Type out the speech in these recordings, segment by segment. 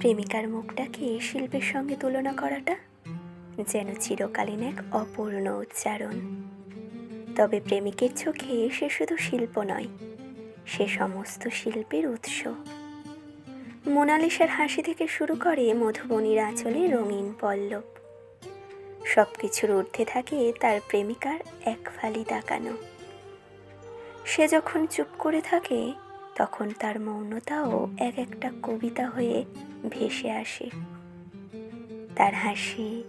প্রেমিকার মুখটাকে শিল্পের সঙ্গে তুলনা করাটা যেন চিরকালীন এক অপূর্ণ উচ্চারণ। তবে প্রেমিকের চোখে সে শুধু শিল্প নয়, সে সমস্ত শিল্পের উৎস। মোনালিসার হাসি থেকে শুরু করে মধুবনির আঁচলে রঙিন পল্লব। সব কিছুর ঊর্ধ্বে থাকে তার প্রেমিকার এক ফালি তাকানো। সে যখন চুপ করে থাকে তখন তার মৌনতাও এক একটা কবিতা হয়ে ভেসে আসে। তার হাসি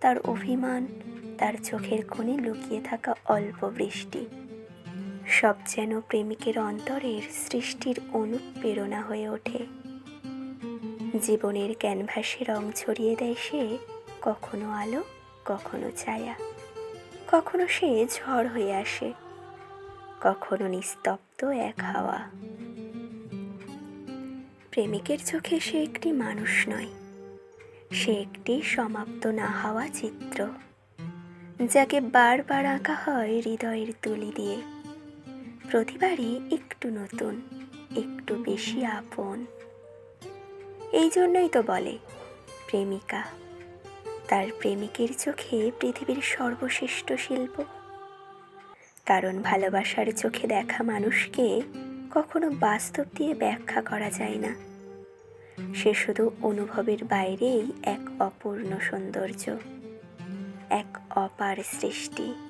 তার অভিমান তার চোখের কোণে লুকিয়ে থাকা অল্প বৃষ্টি সব যেন প্রেমিকের অন্তরের সৃষ্টির অনুপ্রেরণা হয়ে ওঠে। জীবনের ক্যানভাসে রং ছড়িয়ে দেয় সে কখনো আলো কখনো ছায়া কখনো সে ঝড় হয়ে আসে কখনো নিস্তব্ধ এক হাওয়া। প্রেমিকের চোখে সে একটি মানুষ নয়। সে একটি সমাপ্ত না হওয়া চিত্র, যাকে বারবার আঁকা হয় হৃদয়ের তুলি দিয়ে। প্রতিবারই একটু নতুন, একটু বেশি আপন। এই জন্যই তো বলে, প্রেমিকা, তার প্রেমিকের চোখে পৃথিবীর সর্বশ্রেষ্ঠ শিল্প। কারণ ভালোবাসার চোখে দেখা মানুষকে কখনো বাস্তব দিয়ে ব্যাখ্যা করা যায় না। সে শুধু অনুভবের বাইরেই এক অপূর্ণ সৌন্দর্য, এক অপার সৃষ্টি।